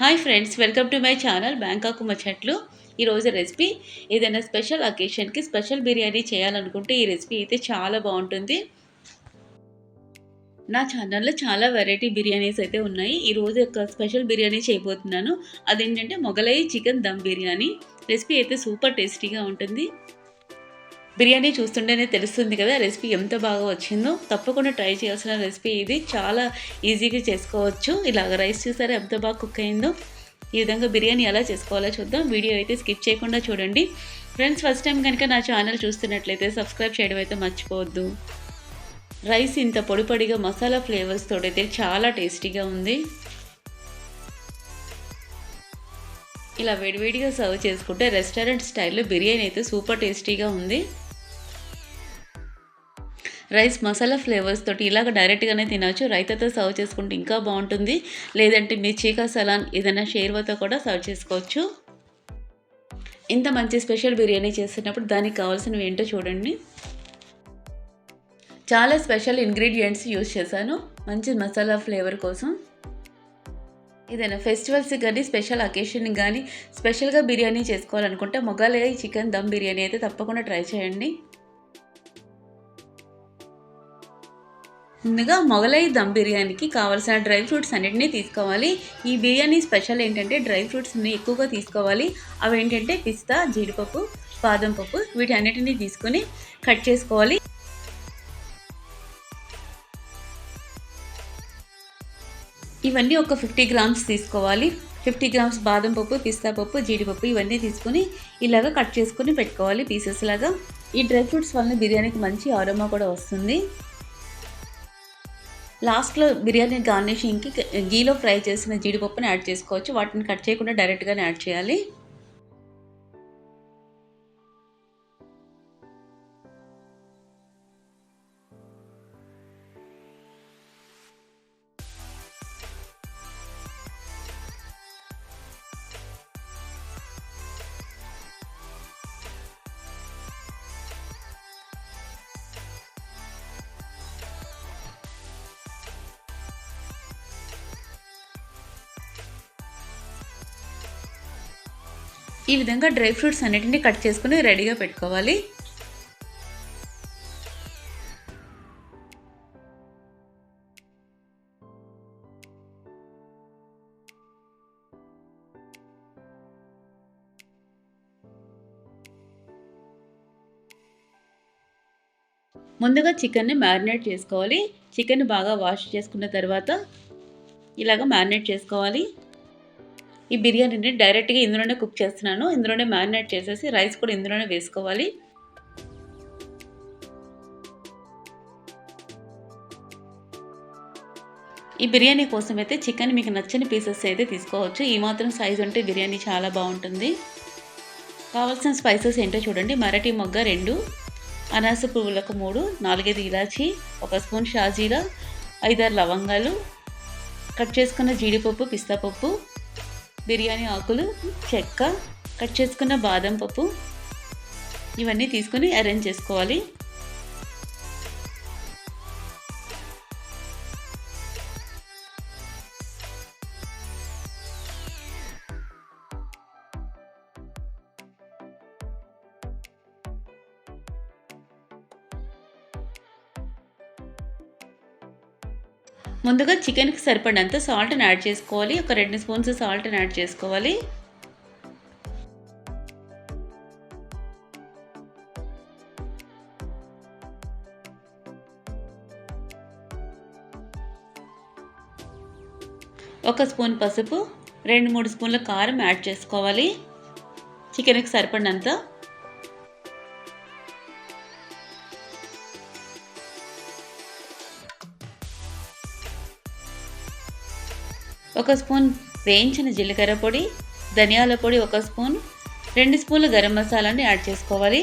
Hi friends welcome to my channel Bangkok మచ్చట్లు ఈరోజు recipe ఏదైనా special అకేషన్కి special biryani చేయాలనుకుంటే ఈ రెసిపీ అయితే చాలా బాగుంటుంది. నా ఛానల్లో చాలా వెరైటీ బిర్యానీస్ అయితే ఉన్నాయి. ఈరోజు ఒక స్పెషల్ బిర్యానీ చేయబోతున్నాను. అదేంటంటే మొగలై చికెన్ దమ్ బిర్యానీ. రెసిపీ అయితే సూపర్ టేస్టీగా ఉంటుంది. బిర్యానీ చూస్తుంటేనే తెలుస్తుంది కదా రెసిపీ ఎంత బాగా వచ్చిందో. తప్పకుండా ట్రై చేయాల్సిన రెసిపీ ఇది. చాలా ఈజీగా చేసుకోవచ్చు. ఇలాగ రైస్ చూసారా ఎంత బాగా కుక్ అయిందో. ఈ విధంగా బిర్యానీ ఎలా చేసుకోవాలో చూద్దాం. వీడియో అయితే స్కిప్ చేయకుండా చూడండి. ఫ్రెండ్స్ ఫస్ట్ టైం కనుక నా ఛానల్ చూస్తున్నట్లయితే సబ్స్క్రైబ్ చేయడం అయితే మర్చిపోవద్దు. రైస్ ఇంత పొడి పొడిగా మసాలా ఫ్లేవర్స్ అయితే చాలా టేస్టీగా ఉంది. ఇలా వేడివేడిగా సర్వ్ చేసుకుంటే రెస్టారెంట్ స్టైల్లో బిర్యానీ అయితే సూపర్ టేస్టీగా ఉంది. రైస్ మసాలా ఫ్లేవర్స్ తోటి ఇలాగ డైరెక్ట్గానే తినవచ్చు రైతాతో సర్వ్ చేసుకుంటే ఇంకా బాగుంటుంది. లేదంటే మీ చీకా సలాన్ ఏదైనా షేర్వాతో కూడా సర్వ్ చేసుకోవచ్చు. ఇంత మంచి స్పెషల్ బిర్యానీ చేస్తున్నప్పుడు దానికి కావాల్సినవి ఏంటో చూడండి. చాలా స్పెషల్ ఇంగ్రీడియంట్స్ యూజ్ చేశాను. మంచి మసాలా ఫ్లేవర్ కోసం. ఏదైనా ఫెస్టివల్స్ కానీ స్పెషల్ అకేషన్ కానీ స్పెషల్గా బిర్యానీ చేసుకోవాలనుకుంటే మొగలై చికెన్ దమ్ బిర్యానీ అయితే తప్పకుండా ట్రై చేయండి. ముందుగా మొగలై దమ్ బిర్యానీకి కావాల్సిన డ్రై ఫ్రూట్స్ అన్నిటినీ తీసుకోవాలి. ఈ బిర్యానీ స్పెషల్ ఏంటంటే డ్రై ఫ్రూట్స్ని ఎక్కువగా తీసుకోవాలి. అవి ఏంటంటే పిస్తా జీడిపప్పు బాదం పప్పు వీటన్నిటిని తీసుకొని కట్ చేసుకోవాలి. ఇవన్నీ ఒక ఫిఫ్టీ గ్రామ్స్ తీసుకోవాలి. ఫిఫ్టీ గ్రామ్స్ బాదం పప్పు పిస్తా పప్పు జీడిపప్పు ఇవన్నీ తీసుకుని ఇలాగ కట్ చేసుకుని పెట్టుకోవాలి పీసెస్ లాగా. ఈ డ్రై ఫ్రూట్స్ వల్ల బిర్యానీకి మంచి ఆరోమా కూడా వస్తుంది. లాస్ట్లో బిర్యానీ గార్నిషింగ్కి గీలో ఫ్రై చేసిన జీడిపప్పుని యాడ్ చేసుకోవచ్చు. వాటిని కట్ చేయకుండా డైరెక్ట్గానే యాడ్ చేయాలి. ఈ విధంగా డ్రై ఫ్రూట్స్ అన్నిటిని కట్ చేసుకుని రెడీగా పెట్టుకోవాలి. ముందుగా చికెన్ని మ్యారినేట్ చేసుకోవాలి. చికెన్ బాగా వాష్ చేసుకున్న తర్వాత ఇలాగ మ్యారినేట్ చేసుకోవాలి. ఈ బిర్యానీని డైరెక్ట్గా ఇందులోనే కుక్ చేస్తున్నాను. ఇందులోనే మ్యారినేట్ చేసేసి రైస్ కూడా ఇందులోనే వేసుకోవాలి. ఈ బిర్యానీ కోసం అయితే చికెన్ మీకు నచ్చని పీసెస్ అయితే తీసుకోవచ్చు. ఈ మాత్రం సైజ్ ఉంటే బిర్యానీ చాలా బాగుంటుంది. కావాల్సిన స్పైసెస్ ఏంటో చూడండి. మరటి మొగ్గ రెండు అనాస పువ్వులకు మూడు నాలుగైదు ఇలాచి ఒక స్పూన్ షాజీరా ఐదారు లవంగాలు కట్ చేసుకున్న జీడిపప్పు పిస్తాపప్పు బిర్యానీ ఆకులు చెక్క కట్ చేసుకున్న బాదం పప్పు ఇవన్నీ తీసుకొని అరేంజ్ చేసుకోవాలి. ముందుగా చికెన్కి సరిపడినంత సాల్ట్ని యాడ్ చేసుకోవాలి. ఒక రెండు స్పూన్స్ సాల్ట్ని యాడ్ చేసుకోవాలి. ఒక స్పూన్ పసుపు రెండు మూడు స్పూన్ల కారం యాడ్ చేసుకోవాలి. చికెన్కి సరిపడినంత ఒక స్పూన్ వేయించిన జీలకర్ర పొడి ధనియాల పొడి ఒక స్పూన్ రెండు స్పూన్లు గరం మసాలాని యాడ్ చేసుకోవాలి.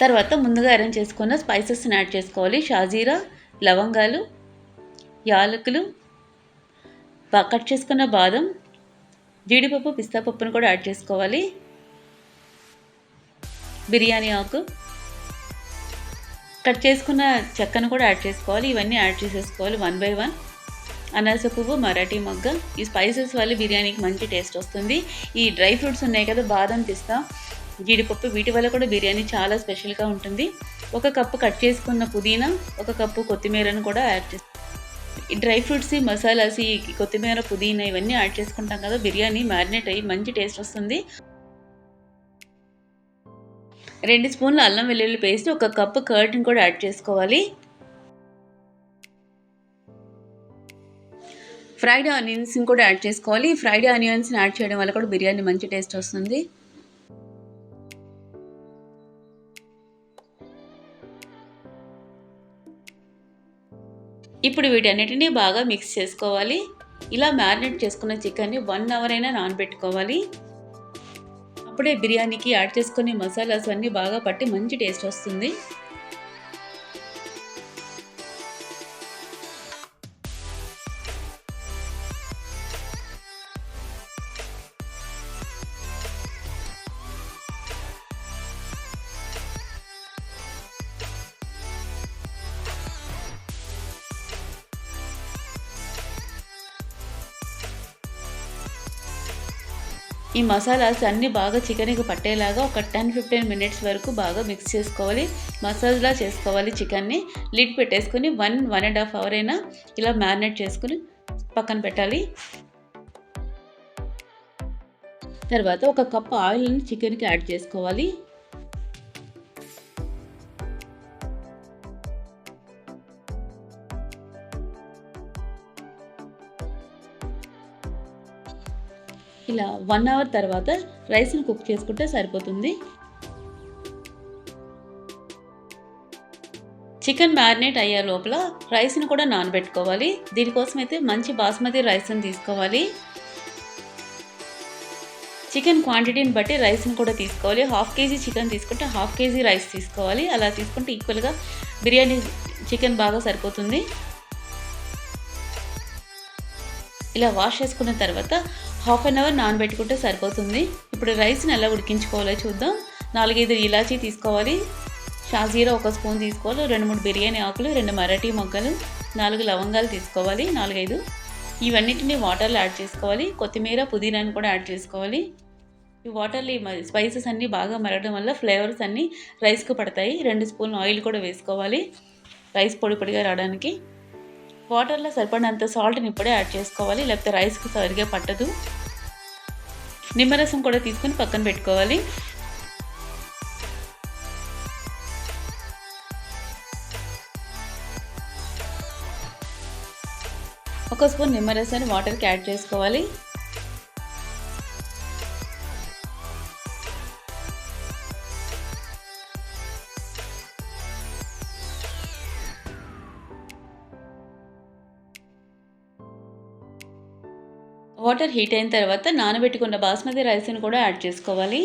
తర్వాత ముందుగా అరేంజ్ చేసుకున్న స్పైసెస్ని యాడ్ చేసుకోవాలి. షాజీరా లవంగాలు యాలకులు కట్ చేసుకున్న బాదం జీడిపప్పు పిస్తా పప్పును కూడా యాడ్ చేసుకోవాలి. బిర్యానీ ఆకు. కట్ చేసుకున్న చెక్కను కూడా యాడ్ చేసుకోవాలి. ఇవన్నీ యాడ్ చేసేసుకోవాలి వన్ బై వన్. అనాస పువ్వు మరాఠీ మొగ్గ. ఈ స్పైసెస్ వల్ల బిర్యానీకి మంచి టేస్ట్ వస్తుంది. ఈ డ్రై ఫ్రూట్స్ ఉన్నాయి కదా బాదం పిస్తా జీడిపప్పు వీటి వల్ల కూడా బిర్యానీ చాలా స్పెషల్గా ఉంటుంది. ఒక కప్పు కట్ చేసుకున్న పుదీనా ఒక కప్పు కొత్తిమీరను కూడా యాడ్ చేస్తాం డ్రై ఫ్రూట్స్ మసాలాస్ ఈ కొత్తిమీర పుదీనా ఇవన్నీ యాడ్ చేసుకుంటాం కదా బిర్యానీ మ్యారినేట్ అయ్యి మంచి టేస్ట్ వస్తుంది. రెండు స్పూన్లు అల్లం వెల్లుల్లి పేస్ట్ ఒక కప్పు కర్డ్ని కూడా యాడ్ చేసుకోవాలి. ఫ్రైడ్ ఆనియన్స్ని కూడా యాడ్ చేసుకోవాలి. ఫ్రైడ్ ఆనియన్స్ని యాడ్ చేయడం వల్ల కూడా బిర్యానీ మంచి టేస్ట్ వస్తుంది. ఇప్పుడు వీటన్నిటిని బాగా మిక్స్ చేసుకోవాలి. ఇలా మ్యారినేట్ చేసుకున్న చికెన్ని వన్ అవర్ అయినా నానబెట్టుకోవాలి. అప్పుడే బిర్యానీకి యాడ్ చేసుకునే మసాలాస్ అన్నీ బాగా పట్టి మంచి టేస్ట్ వస్తుంది. ఈ మసాలాస్ అన్నీ బాగా చికెన్కి పట్టేలాగా ఒక టెన్ ఫిఫ్టీన్ మినిట్స్ వరకు బాగా మిక్స్ చేసుకోవాలి. మసాలా చేసుకోవాలి చికెన్ని. లిడ్ పెట్టేసుకొని one one and half hour అయినా ఇలా మ్యారినేట్ చేసుకుని పక్కన పెట్టాలి. తర్వాత ఒక కప్ ఆయిల్ని చికెన్కి యాడ్ చేసుకోవాలి. ఇలా వన్ అవర్ తర్వాత రైస్ని కుక్ చేసుకుంటే సరిపోతుంది. చికెన్ మ్యారినేట్ అయ్యే లోపల రైస్ని కూడా నానబెట్టుకోవాలి. దీనికోసం అయితే మంచి బాస్మతి రైస్ని తీసుకోవాలి. చికెన్ క్వాంటిటీని బట్టి రైస్ని కూడా తీసుకోవాలి. హాఫ్ కేజీ చికెన్ తీసుకుంటే హాఫ్ కేజీ రైస్ తీసుకోవాలి. అలా తీసుకుంటే ఈక్వల్గా బిర్యానీ చికెన్ బాగా సరిపోతుంది. ఇలా వాష్ చేసుకున్న తర్వాత హాఫ్ అన్ అవర్ నానబెట్టుకుంటే సరిపోతుంది. ఇప్పుడు రైస్ని ఎలా ఉడికించుకోవాలో చూద్దాం. నాలుగైదు ఇలాచీ తీసుకోవాలి. షాజీరా ఒక స్పూన్ తీసుకోవాలి. రెండు మూడు బిర్యానీ ఆకులు రెండు మరాఠీ మొగ్గలు నాలుగు లవంగాలు తీసుకోవాలి. నాలుగైదు. ఇవన్నిటిని వాటర్లో యాడ్ చేసుకోవాలి. కొత్తిమీర పుదీనాని కూడా యాడ్ చేసుకోవాలి. ఈ వాటర్లో ఈ స్పైసెస్ అన్నీ బాగా మరగడం వల్ల ఫ్లేవర్స్ అన్నీ రైస్కు పడతాయి. రెండు స్పూన్ ఆయిల్ కూడా వేసుకోవాలి. రైస్ పొడి పొడిగా రావడానికి. వాటర్లో సరిపడినంత సాల్ట్ని ఇప్పుడే యాడ్ చేసుకోవాలి లేకపోతే రైస్కి సరిగా పట్టదు. నిమ్మరసం కూడా తీసుకొని పక్కన పెట్టుకోవాలి. ఒక స్పూన్ నిమ్మరసాన్ని వాటర్కి యాడ్ చేసుకోవాలి. వాటర్ హీట్ అయిన తర్వాత నానబెట్టుకున్న బాస్మతి రైస్ని కూడా యాడ్ చేసుకోవాలి.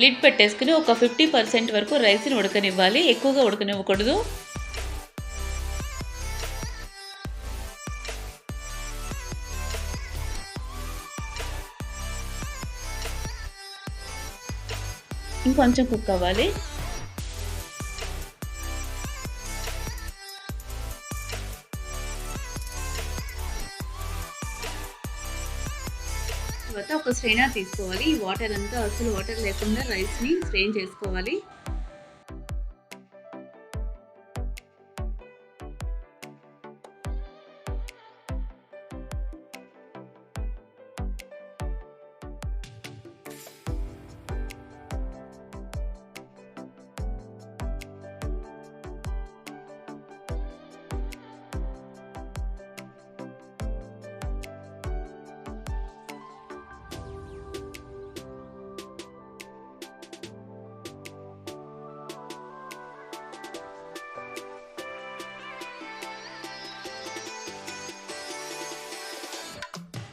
లిడ్ పెట్టేసుకుని ఒక ఫిఫ్టీ పర్సెంట్ వరకు రైస్ని ఉడకనివ్వాలి. ఎక్కువగా ఉడకనివ్వకూడదు. ఇంకొంచెం కుక్ అవ్వాలి. తర్వాత తీసుకోవాలి. ఈ వాటర్ అంతా అసలు వాటర్ లేకుండా రైస్ని స్ట్రెయిన్ చేసుకోవాలి.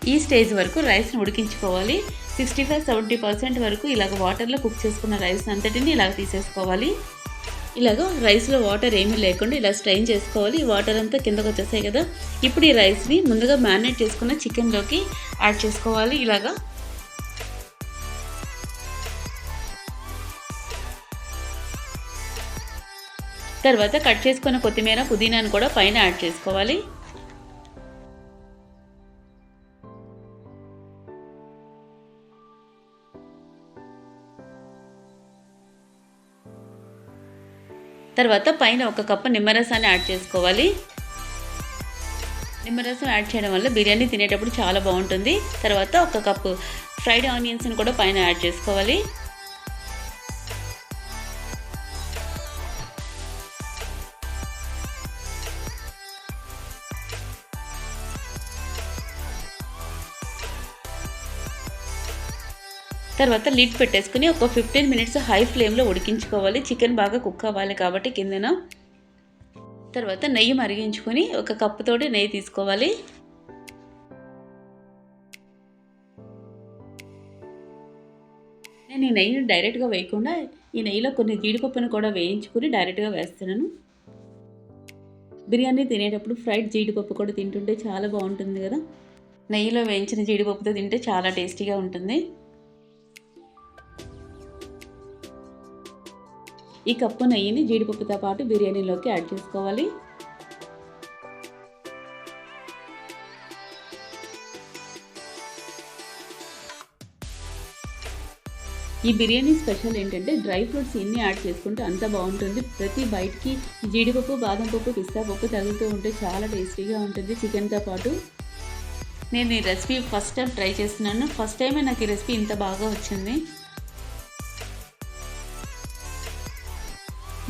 ఈ స్టేజ్ వరకు రైస్ని ఉడికించుకోవాలి. సిక్స్టీ ఫైవ్ సెవెంటీ పర్సెంట్ వరకు ఇలాగ వాటర్లో కుక్ చేసుకున్న రైస్ అంతటిని ఇలాగ తీసేసుకోవాలి. ఇలాగ రైస్లో వాటర్ ఏమీ లేకుండా ఇలా స్ట్రైన్ చేసుకోవాలి. వాటర్ అంతా కిందకు వచ్చేసాయి కదా. ఇప్పుడు ఈ రైస్ని ముందుగా మ్యారినేట్ చేసుకున్న చికెన్లోకి యాడ్ చేసుకోవాలి. ఇలాగా. తర్వాత కట్ చేసుకున్న కొత్తిమీర పుదీనాను కూడా పైన యాడ్ చేసుకోవాలి. తర్వాత పైన ఒక కప్పు నిమ్మరసాన్ని యాడ్ చేసుకోవాలి. నిమ్మరసం యాడ్ చేయడం వల్ల బిర్యానీ తినేటప్పుడు చాలా బాగుంటుంది. తర్వాత ఒక కప్పు ఫ్రైడ్ ఆనియన్స్ని కూడా పైన యాడ్ చేసుకోవాలి. తర్వాత లిడ్ పెట్టేసుకుని ఒక ఫిఫ్టీన్ మినిట్స్ హై ఫ్లేమ్లో ఉడికించుకోవాలి. చికెన్ బాగా కుక్ అవ్వాలి కాబట్టి కిందన. తర్వాత నెయ్యి మరిగించుకొని ఒక కప్పుతోటి నెయ్యి తీసుకోవాలి. నేను ఈ నెయ్యిని డైరెక్ట్గా వేయకుండా ఈ నెయ్యిలో కొన్ని జీడిపప్పును కూడా వేయించుకుని డైరెక్ట్గా వేస్తున్నాను. బిర్యానీ తినేటప్పుడు ఫ్రైడ్ జీడిపప్పు కూడా తింటుంటే చాలా బాగుంటుంది కదా. నెయ్యిలో వేయించిన జీడిపప్పుతో తింటే చాలా టేస్టీగా ఉంటుంది. ఈ కప్పు నెయ్యిని జీడిపప్పుతో పాటు బిర్యానీలోకి యాడ్ చేసుకోవాలి. ఈ బిర్యానీ స్పెషల్ ఏంటంటే డ్రై ఫ్రూట్స్ ఎన్ని యాడ్ చేసుకుంటే అంత బాగుంటుంది. ప్రతి బయటికి జీడిపప్పు బాదం పప్పు పిస్తా పప్పు తగులుతూ ఉంటే చాలా టేస్టీగా ఉంటుంది చికెన్తో పాటు. నేను ఈ రెసిపీ ఫస్ట్ టైం ట్రై చేస్తున్నాను. ఫస్ట్ టైమే నాకు ఈ రెసిపీ ఇంత బాగా వచ్చింది.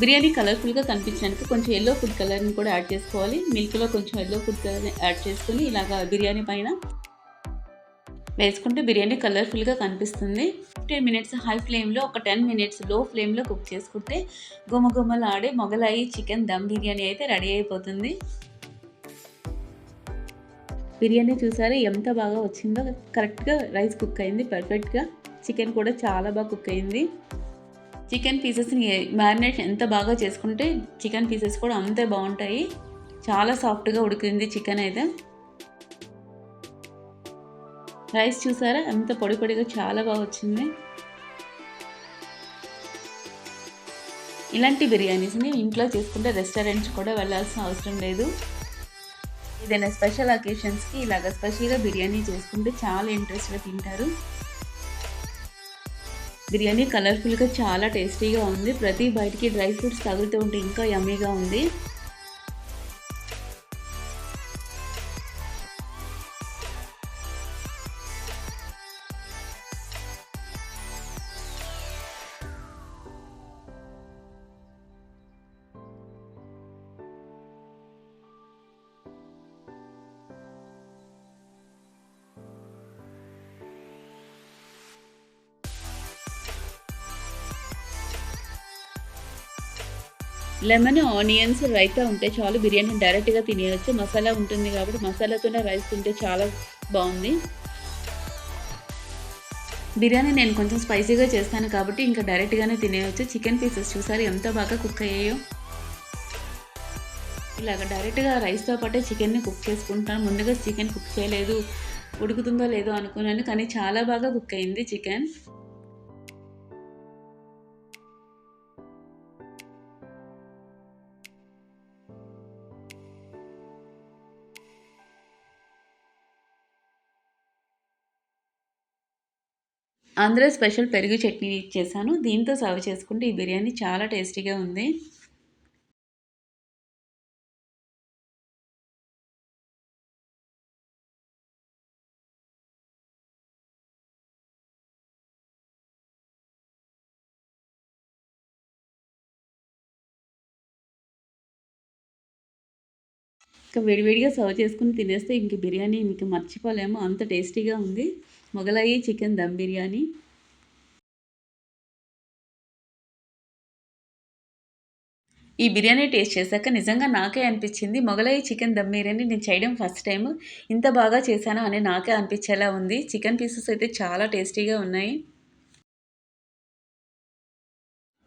బిర్యానీ కలర్ఫుల్గా కనిపించడానికి కొంచెం ఎల్లో ఫుడ్ కలర్ని కూడా యాడ్ చేసుకోవాలి. మిల్క్లో కొంచెం ఎల్లో ఫుడ్ కలర్ యాడ్ చేసుకుని ఇలాగా బిర్యానీ పైన వేసుకుంటే బిర్యానీ కలర్ఫుల్గా కనిపిస్తుంది. ఫిఫ్టీన్ మినిట్స్ హై ఫ్లేమ్లో ఒక టెన్ మినిట్స్లో ఫ్లేమ్లో కుక్ చేసుకుంటే గుమగుమలాడే మొగలాయి చికెన్ దమ్ బిర్యానీ అయితే రెడీ అయిపోతుంది. బిర్యానీ చూసారా ఎంత బాగా వచ్చిందో? కరెక్ట్గా రైస్ కుక్ అయింది పర్ఫెక్ట్గా చికెన్ కూడా చాలా బాగా కుక్ అయింది. చికెన్ పీసెస్ని మ్యారినేషన్ ఎంత బాగా చేసుకుంటే చికెన్ పీసెస్ కూడా అంతే బాగుంటాయి. చాలా సాఫ్ట్గా ఉడికింది చికెన్ అయితే. రైస్ చూసారా? ఎంత పొడి పొడిగా చాలా బాగా వచ్చింది. ఇలాంటి బిర్యానీస్ని ఇంట్లో చేసుకుంటే రెస్టారెంట్స్ కూడా వెళ్ళాల్సిన అవసరం లేదు. ఏదైనా స్పెషల్ అకేషన్స్కి ఇలాగ స్పెషల్గా బిర్యానీ చేసుకుంటే చాలా ఇంట్రెస్ట్గా తింటారు. బిర్యానీ కలర్ఫుల్గా చాలా టేస్టీగా ఉంది. ప్రతి బయటికి డ్రై ఫ్రూట్స్ తగులుతూ ఉంటే ఇంకా యమ్మీగా ఉంది. లెమన్ ఆనియన్స్ రైతా ఉంటే చాలు బిర్యానీ డైరెక్ట్గా తినేయచ్చు. మసాలా ఉంటుంది కాబట్టి మసాలాతోనే రైస్ తింటే చాలా బాగుంది. బిర్యానీ నేను కొంచెం స్పైసీగా చేస్తాను కాబట్టి ఇంకా డైరెక్ట్గానే తినేయచ్చు. చికెన్ పీసెస్ చూసారు ఎంత బాగా కుక్ అయ్యాయో. ఇలాగ డైరెక్ట్గా రైస్తో పాటే చికెన్ని కుక్ చేసుకుంటాను. ముందుగా చికెన్ కుక్ చేయలేదు ఉడుకుతుందో లేదో అనుకున్నాను కానీ చాలా బాగా కుక్ అయింది చికెన్ ఆంధ్ర స్పెషల్ పెరుగు చట్నీ చేశాను. దీంతో సర్వ్ చేసుకుంటే ఈ బిర్యానీ చాలా టేస్టీగా ఉంది. ఇంకా వేడివేడిగా సర్వ్ చేసుకుని తినేస్తే ఇంక బిర్యానీ ఇంక మర్చిపోలేము. అంత టేస్టీగా ఉంది. మొగలాయి చికెన్ దమ్ బిర్యానీ. ఈ బిర్యానీ టేస్ట్ చేశాక నిజంగా నాకే అనిపించింది. మొగలై చికెన్ దమ్ బిర్యానీ నేను చేయడం ఫస్ట్ టైం ఇంత బాగా చేశాను అని నాకే అనిపించేలా ఉంది. చికెన్ పీసెస్ అయితే చాలా టేస్టీగా ఉన్నాయి.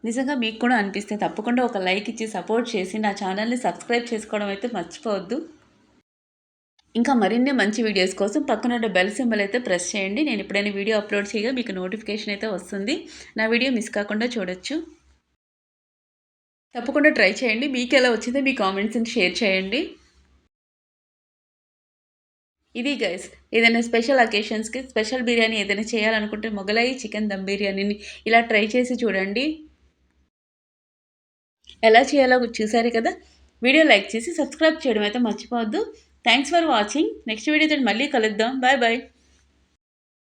నిజంగా మీకు కూడా అనిపిస్తే తప్పకుండా ఒక లైక్ ఇచ్చి సపోర్ట్ చేసి నా ఛానల్ని సబ్స్క్రైబ్ చేసుకోవడం అయితే మర్చిపోవద్దు. ఇంకా మరిన్ని మంచి వీడియోస్ కోసం పక్కన బెల్ సింబల్ అయితే ప్రెస్ చేయండి. నేను ఎప్పుడైనా వీడియో అప్లోడ్ చేయగా మీకు నోటిఫికేషన్ అయితే వస్తుంది. నా వీడియో మిస్ కాకుండా చూడొచ్చు. తప్పకుండా ట్రై చేయండి. మీకు ఎలా వచ్చిందో మీ కామెంట్స్ని షేర్ చేయండి. ఇది గైస్ ఏదైనా స్పెషల్ అకేషన్స్కి స్పెషల్ బిర్యానీ ఏదైనా చేయాలనుకుంటే మొగలాయి చికెన్ దమ్ బిర్యానీని ఇలా ట్రై చేసి చూడండి. ఎలా చేయాలో చూసారు కదా? వీడియో లైక్ చేసి సబ్స్క్రైబ్ చేయడం అయితే మర్చిపోవద్దు. థ్యాంక్స్ ఫర్ వాచింగ్ నెక్స్ట్ వీడియోతో మళ్ళీ కలుద్దాం. Bye bye